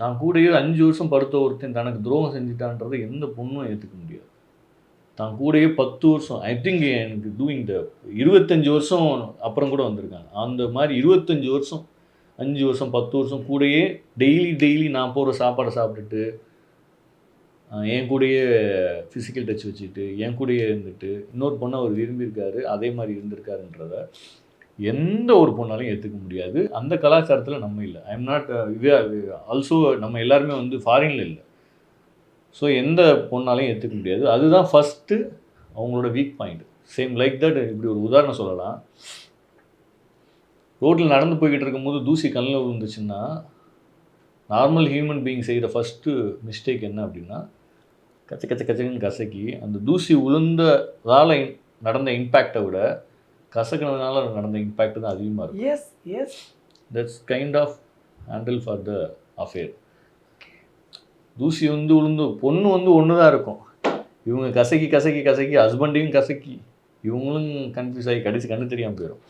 தான் கூடயே அஞ்சு வருஷம் படுத்த ஒருத்தன் தனக்கு துரோகம் செஞ்சுட்டான்றதை எந்த பொண்ணும் ஏற்றுக்க முடியாது. தான் கூடயே பத்து வருஷம் ஐ திங்க் எனக்கு டூயிங் த இருபத்தஞ்சி வருஷம் அப்புறம் கூட வந்திருக்காங்க. அந்த மாதிரி இருபத்தஞ்சி வருஷம் அஞ்சு வருஷம் பத்து வருஷம் கூடயே டெய்லி டெய்லி நான் போகிற சாப்பாடை சாப்பிட்டுட்டு என் கூடயே ஃபிசிக்கல் டச் வச்சுட்டு என் கூடயே இருந்துட்டு இன்னொரு பொண்ணை அவர் விரும்பியிருக்காரு அதே மாதிரி இருந்திருக்காருன்றத எந்த ஒரு பொண்ணாலையும் ஏற்றுக்க முடியாது. அந்த கலாச்சாரத்தில் நம்ம இல்லை. ஐ எம் நாட் இது ஆல்சோ நம்ம எல்லாருமே வந்து ஃபாரினில் இல்லை. ஸோ எந்த பொண்ணாலையும் ஏற்றுக்க முடியாது. அதுதான் ஃபஸ்ட்டு அவங்களோட weak point same like that இப்படி ஒரு உதாரணம் சொல்லலாம். ரோட்டில் நடந்து போய்கிட்டு இருக்கும்போது தூசி கண்ணில் விழுந்துச்சுன்னா நார்மல் ஹியூமன் பீயிங் செய்கிற ஃபஸ்ட்டு மிஸ்டேக் என்ன அப்படின்னா கச்ச கச்ச கச்சன்னு கசக்கி அந்த தூசி உளுந்ததால் நடந்த இம்பேக்டை விட கசக்கினதுனால நடந்த இம்பேக்ட் தான் அதிகமாக இருக்கும். Yes yes that's kind of handle for the affair தூசி வந்து உளுந்து பொண்ணு வந்து ஒன்று தான் இருக்கும். இவங்க கசக்கி கசக்கி கசக்கி ஹஸ்பண்டையும் கசக்கி இவங்களும் கன்ஃபியூஸ் ஆகி கடைசி கண்ணு தெரியாமல் போயிடும்